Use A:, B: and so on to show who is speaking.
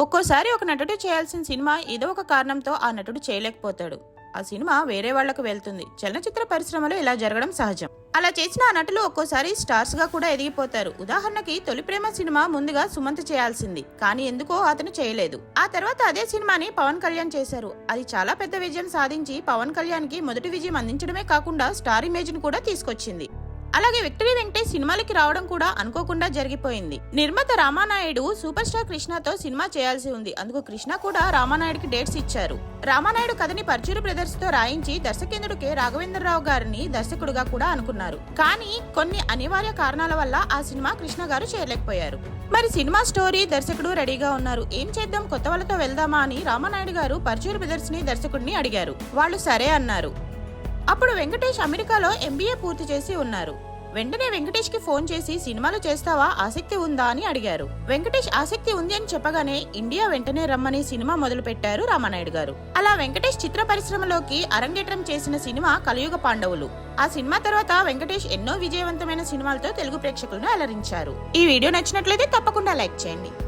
A: ఒక్కోసారి ఒక నటుడు చేయాల్సిన సినిమా ఏదో ఒక కారణంతో ఆ నటుడు చేయలేకపోతాడు. ఆ సినిమా వేరే వాళ్ళకు వెళ్తుంది. చలనచిత్ర పరిశ్రమలో ఇలా జరగడం సహజం. అలా చేసిన ఆ నటులు ఒక్కోసారి స్టార్స్గా కూడా ఎదిగిపోతారు. ఉదాహరణకి తొలి ప్రేమ సినిమా ముందుగా సుమంత్ చేయాల్సింది. కానీ ఎందుకో అతను చేయలేదు. ఆ తర్వాత అదే సినిమాని పవన్ కళ్యాణ్ చేశారు. అది చాలా పెద్ద విజయం సాధించి పవన్ కళ్యాణ్కి మొదటి విజయం అందించడమే కాకుండా స్టార్ ఇమేజ్ను కూడా తీసుకొచ్చింది. అలాగే విక్టరీ వెంకటేష్ సినిమాలకి రావడం కూడా అనుకోకుండా జరిగిపోయింది. నిర్మాత రామానాయుడు సూపర్ స్టార్ కృష్ణతో సినిమా చేయాల్సి ఉంది. అందుకు కృష్ణ కూడా రామానాయుడికి డేట్స్ ఇచ్చారు. రామానాయుడు కథని పర్చూరు బ్రదర్స్తో రాయించి దర్శకేంద్రుడు కె రాఘవేంద్రరావు గారిని దర్శకుడుగా కూడా అనుకున్నారు. కానీ కొన్ని అనివార్య కారణాల వల్ల ఆ సినిమా కృష్ణ గారు చేయలేకపోయారు. మరి సినిమా స్టోరీ దర్శకుడు రెడీగా ఉన్నారు. ఏం చేద్దాం కొత్త వాళ్ళతో వెళ్దామా అని రామానాయుడు గారు పర్చూరు బ్రదర్స్ని దర్శకుడిని అడిగారు. వాళ్ళు సరే అన్నారు. అప్పుడు వెంకటేష్ అమెరికాలో ఎంబీఏ పూర్తి చేసి ఉన్నారు. వెంటనే వెంకటేష్కి ఫోన్ చేసి సినిమాలు చేస్తావా? ఆసక్తి ఉందా? అని అడిగారు. వెంకటేష్ ఆసక్తి ఉంది అని చెప్పగానే ఇండియా వెంటనే రమ్మని సినిమా మొదలు పెట్టారు రామానాయుడు గారు. అలా వెంకటేష్ చిత్ర పరిశ్రమలోకి అరంగేట్రం చేసిన సినిమా కలియుగ పాండవులు. ఆ సినిమా తర్వాత వెంకటేష్ ఎన్నో విజయవంతమైన సినిమాలతో తెలుగు ప్రేక్షకులను అలరించారు. ఈ వీడియో నచ్చినట్లయితే తప్పకుండా లైక్ చేయండి.